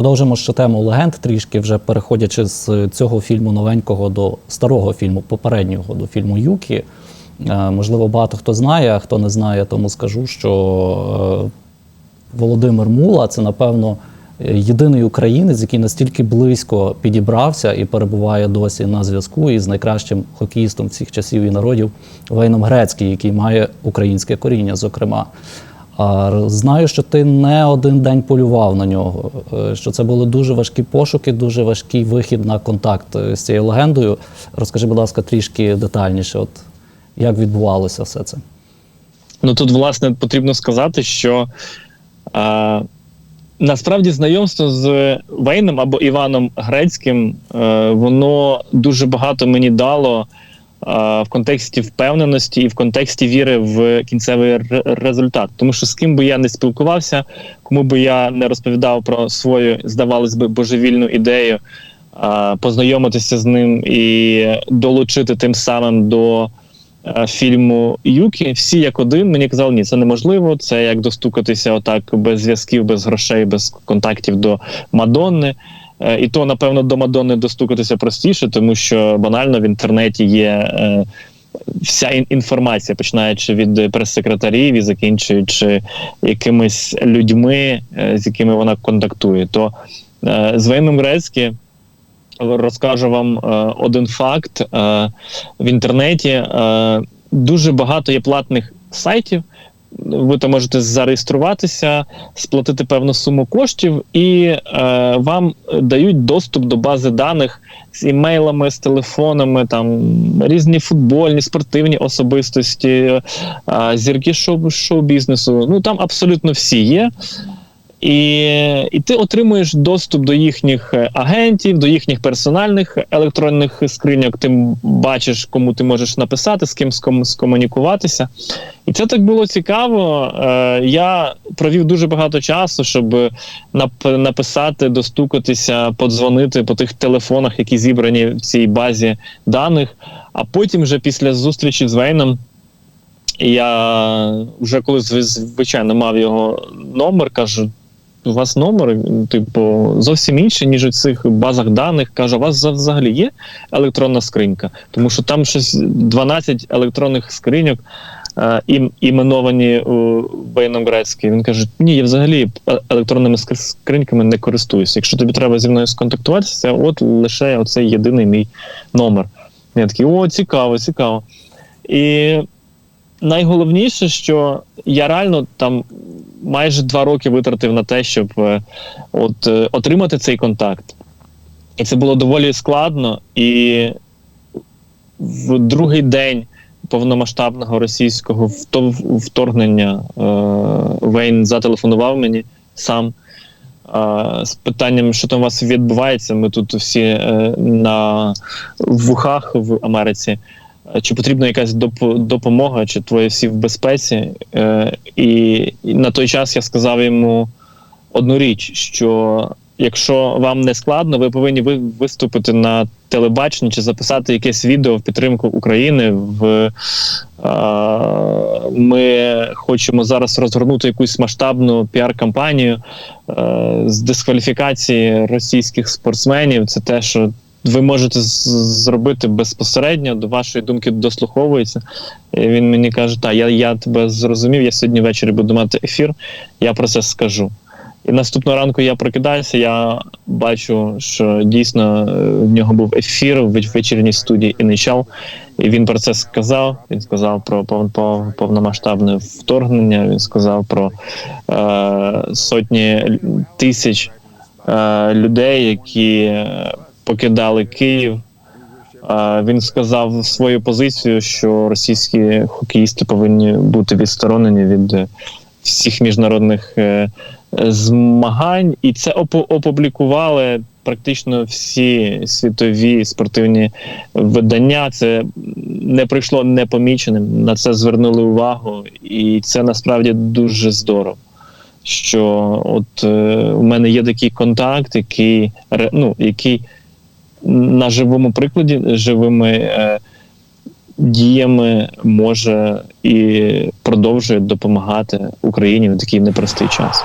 Продовжимо ще тему легенд трішки, вже переходячи з цього фільму новенького до старого фільму, попереднього до фільму Юкі. Е, Можливо, багато хто знає, а хто не знає, тому скажу, що е, Володимир Мула це, напевно, єдиний українець, який настільки близько підібрався і перебуває досі на зв'язку із найкращим хокеїстом всіх часів і народів Вейном Грецький, який має українське коріння, зокрема. А знаю, що ти не один день полював на нього, е, що це були дуже важкі пошуки, дуже важкий вихід на контакт е, з цією легендою. Розкажи, будь ласка, трішки детальніше, от як відбувалося все це. Ну тут, власне, потрібно сказати, що е, насправді знайомство з Вейном або Іваном Грецьким, е, воно дуже багато мені дало в контексті впевненості і в контексті віри в кінцевий ре- результат. Тому що з ким би я не спілкувався, кому би я не розповідав про свою, здавалось би, божевільну ідею, познайомитися з ним і долучити тим самим до е, фільму Юкі, всі як один мені казали, ні, це неможливо. Це як достукатися отак без зв'язків, без грошей, без контактів до Мадонни. Е, І то, напевно, до Мадонни достукатися простіше, тому що банально в інтернеті є е, вся інформація, починаючи від прес-секретарів і закінчуючи якимись людьми, е, з якими вона контактує. То з Вейном Грецькі розкажу вам один факт. В інтернеті дуже багато є платних сайтів. Ви там можете зареєструватися, сплатити певну суму коштів, і е, вам дають доступ до бази даних з імейлами, з телефонами, там різні футбольні, спортивні особистості, е, зірки шоу, шоу-бізнесу. Ну там абсолютно всі є. І, і ти отримуєш доступ до їхніх е, агентів, до їхніх персональних електронних скриньок. Ти бачиш, кому ти можеш написати, з ким скомунікуватися. І це так було цікаво. Е, я провів дуже багато часу, щоб нап- написати, достукатися, подзвонити по тих телефонах, які зібрані в цій базі даних. А потім, вже після зустрічі з Вейном, я вже коли звичайно мав його номер, кажу. У вас номер, типу, зовсім інший, ніж у цих базах даних. Кажу, у вас взагалі є електронна скринька? Тому що там щось 12 електронних скриньок е, ім, іменовані у Бейном Грецький. Він каже: Ні, я взагалі е- електронними скриньками не користуюся. Якщо тобі треба зі мною сконтактуватися, от лише оцей єдиний мій номер. Я такий, о, цікаво, цікаво. І найголовніше, що я реально там майже два роки витратив на те, щоб е, от, е, отримати цей контакт. І це було доволі складно. І в другий день повномасштабного російського вторгнення е, Вейн зателефонував мені сам. З питанням, що там у вас відбувається, ми тут всі е, на вухах в Америці. Е, Чи потрібна якась доп- допомога, чи твої всі в безпеці? Е, і на той час я сказав йому одну річ: що якщо вам не складно, ви повинні ви- виступити на телебаченні чи записати якесь відео в підтримку України. В, е, ми хочемо зараз розгорнути якусь масштабну піар-кампанію е, з дискваліфікації російських спортсменів. Це те, що ви можете зробити безпосередньо до вашої думки дослуховується. І він мені каже: Так, я, я тебе зрозумів. Я сьогодні ввечері буду мати ефір. Я про це скажу. І наступного ранку я прокидаюся. Я бачу, що дійсно е, в нього був ефір в вечірній студії Іничал. І він про це сказав. Він сказав про пов- пов- повномасштабне вторгнення. Він сказав про е, сотні тисяч е, людей, які е, покидали Київ. Він сказав свою позицію, що російські хокеїсти повинні бути відсторонені від е, всіх міжнародних е, змагань, і це опублікували практично всі світові спортивні видання. Це не прийшло непоміченим. На це звернули увагу, і це насправді дуже здорово. Що от е, у мене є такий контакт, який ну, який на живому прикладі, живими е, діями може і продовжує допомагати Україні в такий непростий час.